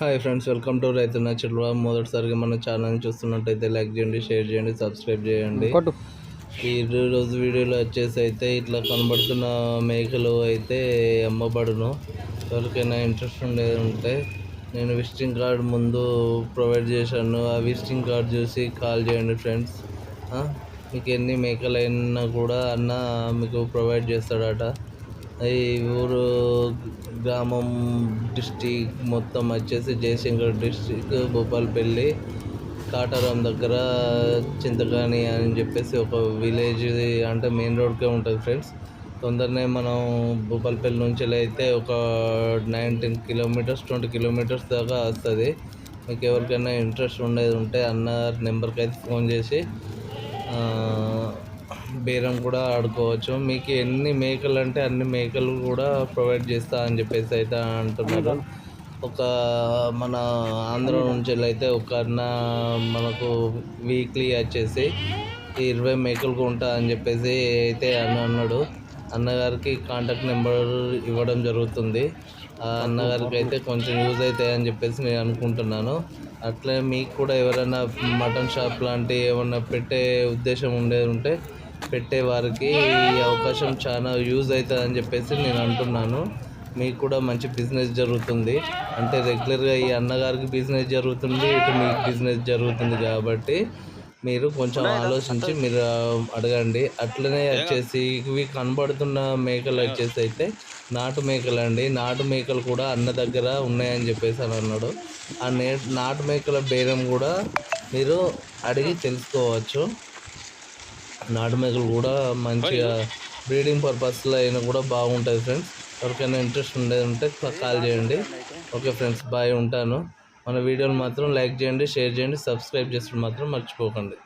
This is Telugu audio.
హాయ్ ఫ్రెండ్స్ వెల్కమ్ టు రైతు నచ్చట్ల మొదటిసారిగా మన ఛానల్ చూస్తున్నట్టయితే లైక్ చేయండి షేర్ చేయండి సబ్స్క్రైబ్ చేయండి. ఈ రోజు వీడియోలో వచ్చేసి అయితే ఇట్లా కనబడుతున్న మేకలు అయితే అమ్మబడును. ఎవరికైనా ఇంట్రెస్ట్ ఉండేది ఉంటే నేను విజిటింగ్ కార్డ్ ముందు ప్రొవైడ్ చేశాను. ఆ విజిటింగ్ కార్డ్ చూసి కాల్ చేయండి ఫ్రెండ్స్. మీకు ఎన్ని మేకలైనా కూడా అన్న మీకు ప్రొవైడ్ చేస్తాడట. ఈ ఊరు గ్రామం డిస్టిక్ మొత్తం వచ్చేసి జయశంకర్ డిస్టిక్ భూపాల్పల్లి కాటారం దగ్గర చింతకాని అని చెప్పేసి ఒక విలేజ్ అంటే మెయిన్ రోడ్కే ఉంటుంది ఫ్రెండ్స్ తొందరనే మనం భూపాలపల్లి నుంచి అయితే ఒక నైన్టీన్ కిలోమీటర్స్ ట్వంటీ కిలోమీటర్స్ దాకా వస్తుంది. మీకు ఎవరికైనా ఇంట్రెస్ట్ ఉండేది ఉంటే అన్న నెంబర్కి అయితే ఫోన్ చేసి బేరం కూడా ఆడుకోవచ్చు. మీకు ఎన్ని మేకలు అంటే అన్ని మేకలు కూడా ప్రొవైడ్ చేస్తా అని చెప్పేసి అయితే అంటున్నారు. ఒక మన ఆంధ్ర నుంచి అయితే ఒక అన్న మనకు వీక్లీ వచ్చేసి ఇరవై మేకలు కొంటా అని చెప్పేసి అయితే అన్న అన్నాడు. అన్నగారికి కాంటాక్ట్ నెంబర్ ఇవ్వడం జరుగుతుంది. ఆ అన్నగారికి అయితే కొంచెం యూజ్ అవుతాయి అని చెప్పేసి నేను అనుకుంటున్నాను. అట్లే మీకు కూడా ఎవరైనా మటన్ షాప్ లాంటి ఏమన్నా పెట్టే ఉద్దేశం ఉండేది ఉంటే పెట్టే వారికి ఈ అవకాశం చాలా యూజ్ అవుతుంది అని చెప్పేసి నేను అంటున్నాను. మీకు కూడా మంచి బిజినెస్ జరుగుతుంది. అంటే రెగ్యులర్గా ఈ అన్నగారికి బిజినెస్ జరుగుతుంది ఇటు మీకు బిజినెస్ జరుగుతుంది కాబట్టి మీరు కొంచెం ఆలోచించి మీరు అడగండి. అట్లనే వచ్చేసి ఇవి కనబడుతున్న మేకలు వచ్చేసి అయితే నాటు మేకలు అండి. నాటు మేకలు కూడా అన్న దగ్గర ఉన్నాయని చెప్పేసి అని అన్నాడు. ఆ నే నాటు మేకల బేరం కూడా మీరు అడిగి తెలుసుకోవచ్చు. నాటు మేకలు కూడా మంచిగా బ్రీడింగ్ పర్పస్లో అయినా కూడా బాగుంటుంది ఫ్రెండ్స్. ఎవరికైనా ఇంట్రెస్ట్ ఉండేది ఉంటే కాల్ చేయండి. ఓకే ఫ్రెండ్స్ బాయ్ ఉంటాను. మన వీడియోని మాత్రం లైక్ చేయండి షేర్ చేయండి సబ్స్క్రైబ్ చేసుకుని మాత్రం మర్చిపోకండి.